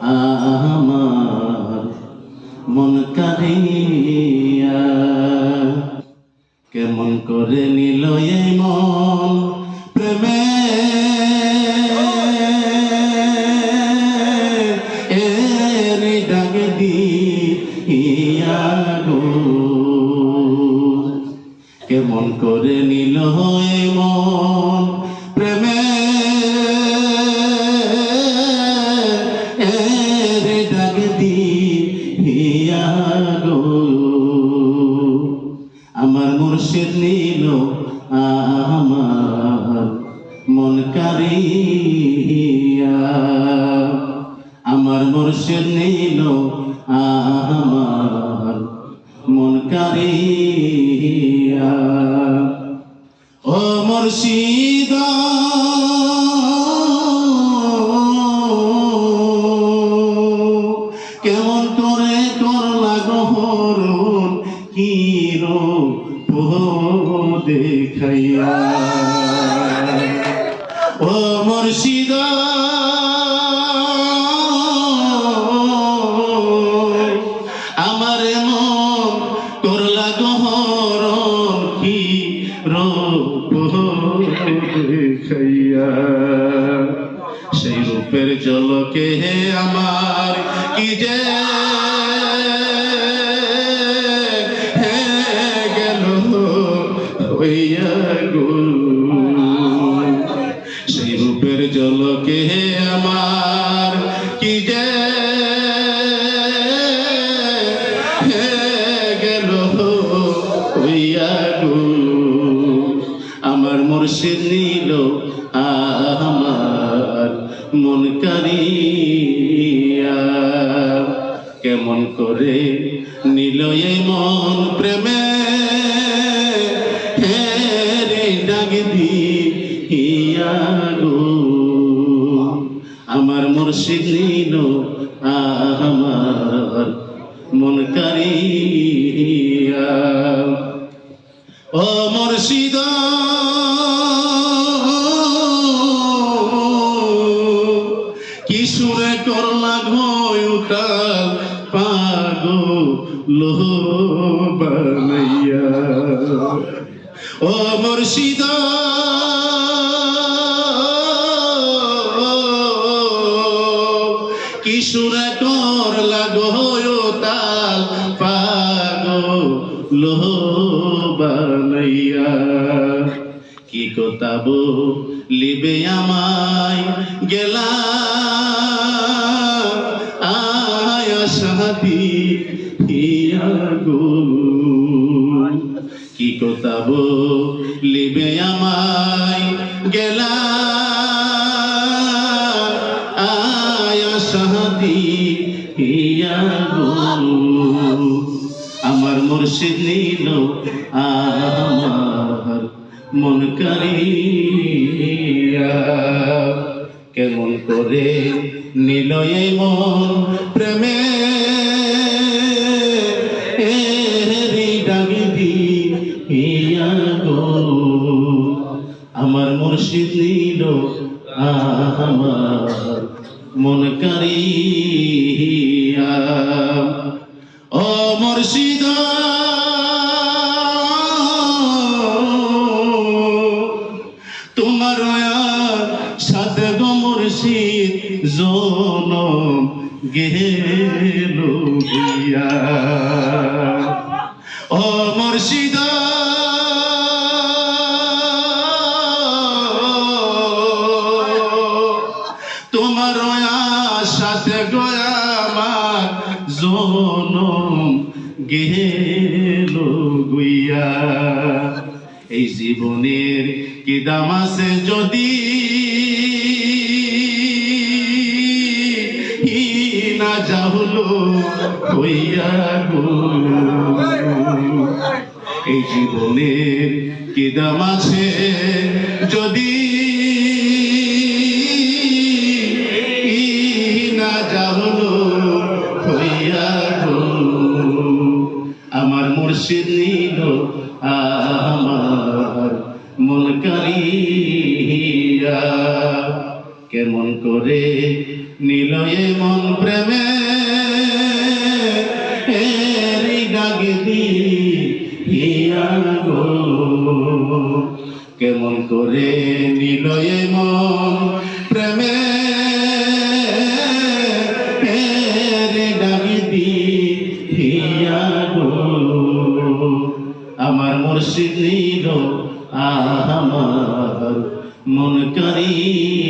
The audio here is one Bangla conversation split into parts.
আমার মন কারিয়া কেমন করে নিল এই মন প্রেমে? কেমন করে নিল এই মন? দিয়া গো। আমার মুর্শিদ নিল আমার মন আমার মুর্শিদ নিল আমার মন কারিয়া ও মুর্শিদ দেখাইয়া। ও মুর্শিদ। আমার মন করলা গহরণ কি রূপ দেখাইয়া। সেই রূপের জলকে আমার কি যে আমার মুর্শিদ নিল আমার মন কারিয়া কেমন করে নিল মন প্রেমে? হে রে ডাক দিয়া গো। আমার নিল মন কারিয়া ও মুর্শিদ। কি সুরে করলা ঘয়ুটাল পাগো লোহ বানাইয়া। ও মুর্শিদ। কি কথা লিবে আমায় গেলা? আয়া গো। কি কথা লিবে আমায় গেলা? আয়া সাথী হিয়া গো। মুর্শিদ নিল আমার মন কারিয়া কেমন করে নিল মন প্রেমে? আমার মুর্শিদ নিল আমার মন কারিয়া ও মুর্শিদ মুর্শিদ জনম গেল গিয়া ও মুর্শিদ। তোমার সাথে গয়া আমার জনম গেল গুইয়া। এই জীবনের কি দাম আছে যদি না যাহলো হইয়া গো। এই জীবনের কি দাম আছে যদি না যাহলো হইয়া গো। আমার মুর্শিদ নিল আমার মন কেমন করে নিলয়ে মন প্রেমে কেমন করে নিলয়ে মন প্রেমে আমার মুর্শিদ নীল আমার মন করিয়া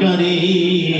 আমার মন করিয়া